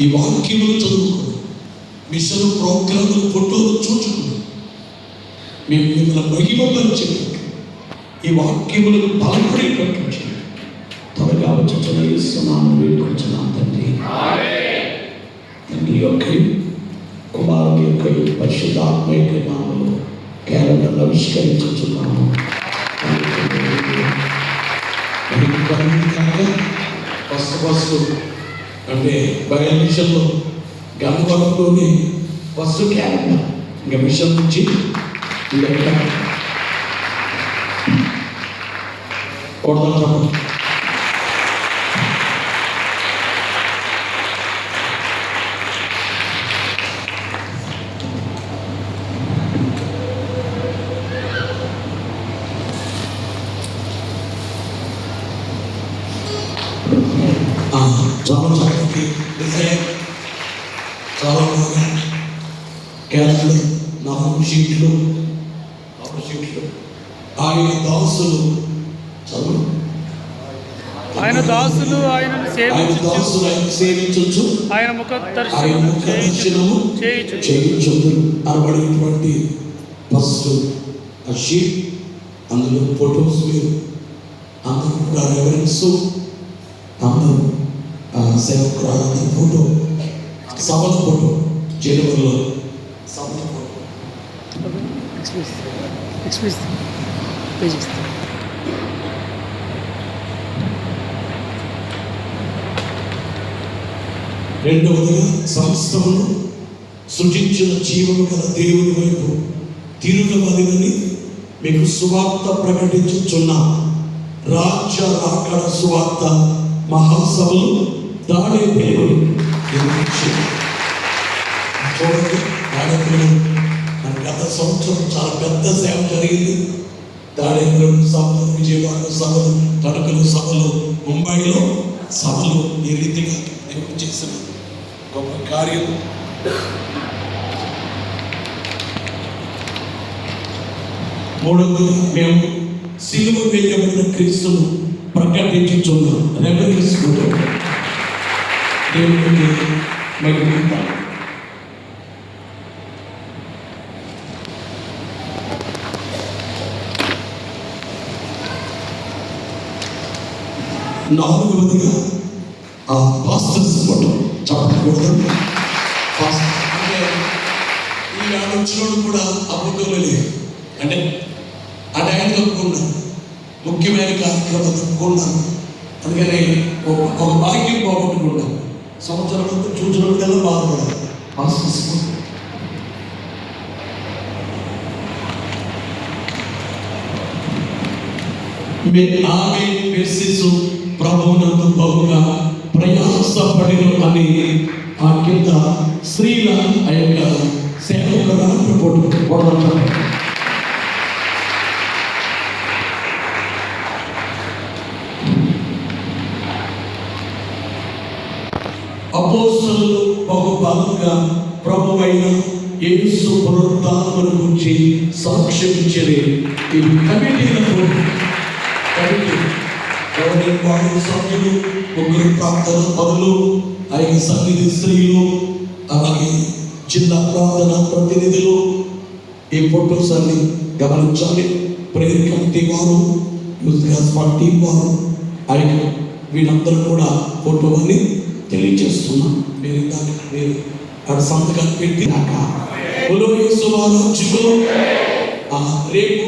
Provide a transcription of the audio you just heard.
ఈ వాక్యములు చదువుకుని మిషన్ ప్రోగ్రాములు ఫోటోలు చూచుకుని మేము మిమ్మల్ని మహిమపరిచేటట్టు ఈ వాక్యములకు బలపడేటట్టు త్వరగా వచ్చుచున్న ఇస్తున్నాను వేడుకొచ్చున్నాను తండ్రి. తండ్రి యొక్క కుమారుని యొక్క పరిశుద్ధాత్మ యొక్క నామలు కేవలం ఆవిష్కరించుచున్నాము. ఫస్ట్ ఫస్ట్ అంటే బయల్ మిషన్లో గంధవరంలోని ఫస్ట్ క్యాలెండర్ ఇంకా మిషన్ నుంచి లెక్క కొడదాం చాలా చక్కటి క్యాన్లు షీట్లు షీట్లు ఆయన దాసులు. చదువు. ఆయన దాసులు ఆయన సేవించు. దాసులు ఆయన ముఖ దర్శనము ముఖ దర్శనము చేయించు. చేయించదు అనబడినటువంటి ఫస్ట్ ఆ షీట్ అందులో ఫొటోస్ మీరు అందరూ కూడా అందరూ ఆ సేవకురాలందరి ఫోటో. సభల ఫోటో జనవరిలో. సభల ఫోటో. రెండవదిగా సంస్థలను సృజించిన జీవము గల దేవుని వైపు తిరుగవలనని మీకు సువార్త ప్రకటించుచున్న. రాజ్య రాకడ సువార్త మహాసభలు దాడే చూడండి దాడేపురం మన గత సంవత్సరం చాలా పెద్ద సేవ జరిగింది. దాడేపురం సభలు విజయవాడ సభలు తణుకులు సభలు ముంబైలో సభలు ఈ రీతిగా దేవుడు చేసిన గొప్ప కార్యం. మూడవది మేము సిలువ వేయబడిన క్రీస్తును ప్రకటించుచున్నాం రెవరెన్స్ దేవునికి మహిమ నాలుగవదిగా ఆ పాస్టర్స్ ఫోటో చెప్పకూడదు పాస్టర్ అంటే ఈ వచ్చినోడు కూడా ఆ ఫోటోలో లేదు అంటే ఆ టైం తప్పుకున్నాను ముఖ్యమైన కార్యక్రమం తప్పుకున్నాను అందుకని ఒక ఒక భాగ్యం పోగొట్టుకున్నాను సంవత్సరం అంతా చూసినప్పుడల్లా బాధపడాలి పాస్టర్స్ ఆమె మెస్సిసు ప్రభువునందు బహుగా ప్రయాసపడిన అని ఆ కింద స్త్రీల ఆ యొక్క సేవకుల పోటు కొడతారు అపోస్తలు బహు బలంగా ప్రభువైన యేసు పునరుద్ధానమును గురించి సాక్ష్యం ఇచ్చేది ఈ కమిటీలకు కమిటీ. గవర్నింగ్ బాడీ సభ్యులు ముగ్గురు ప్రార్థన పనులు ఆయన సన్నిధి స్త్రీలు అలాగే చిన్న ప్రార్థన ప్రతినిధులు. ఈ ఫొటోస్ అన్ని గమనించాలి. ప్రేయర్ కమిటీ వారు యూత్ గ్యాస్ పార్టీ వారు. ఆయన వీళ్ళందరూ కూడా ఫోటో అని తెలియజేస్తున్నాం. మీరు మీరు ఆడ సంతకాలు పెట్టి దాకా ఆ రేపు